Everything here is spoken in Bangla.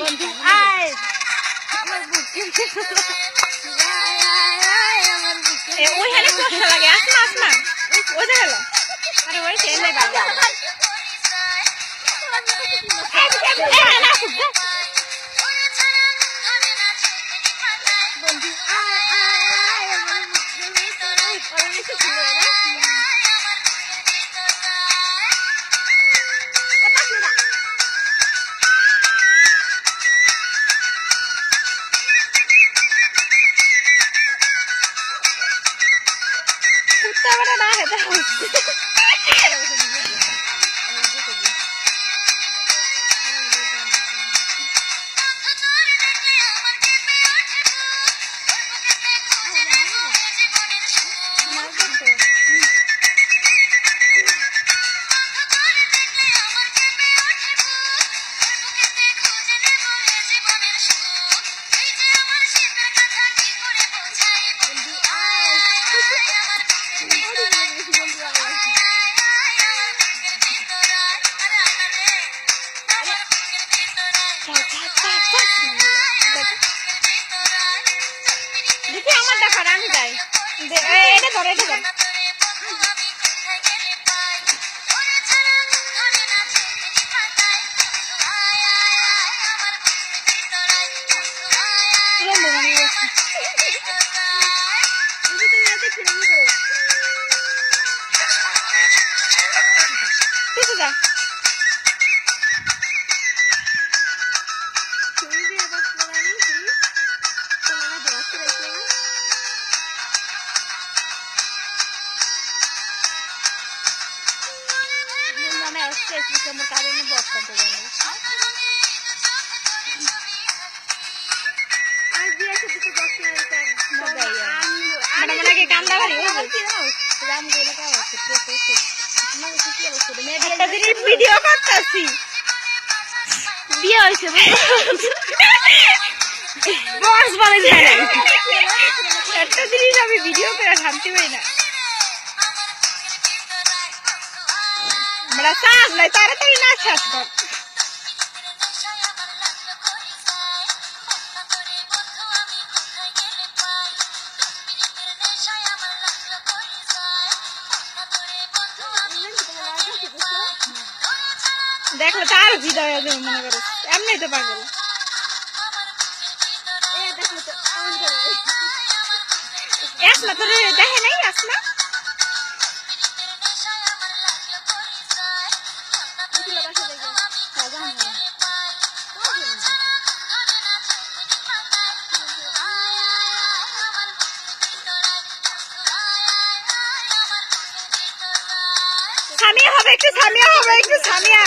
বন্ধু আয় আমার বুকে এ, ওইখানে কষ্ট লাগে আসমা আসমা ওই যে গেল আরে ওই সে নেই বাবা বন্ধু আয় আয় আয় আমার বুকে তোরাই পরমেশে ছিল না 我ม่ได้ এটা ধর এটা ধর। লম্বা ভাঙি বাড়ি? হয়েছে একটা জিনিস ভিডিও করতেছি। বিয়ে হয়েছে বস বলে যায় একটা জিনিস আমি ভিডিও করে শান্তি পাই না। আমরা চাষ নাই, তাড়াতাড়ি না শেষ কর। দেখলে তার ভিড় হয়ে মনে করো। এমনি তো পাগল। আসমা তোর দেখে নাই আসমা সামিয়া হবে একটু সামিয়া হবে একটু সামিয়া।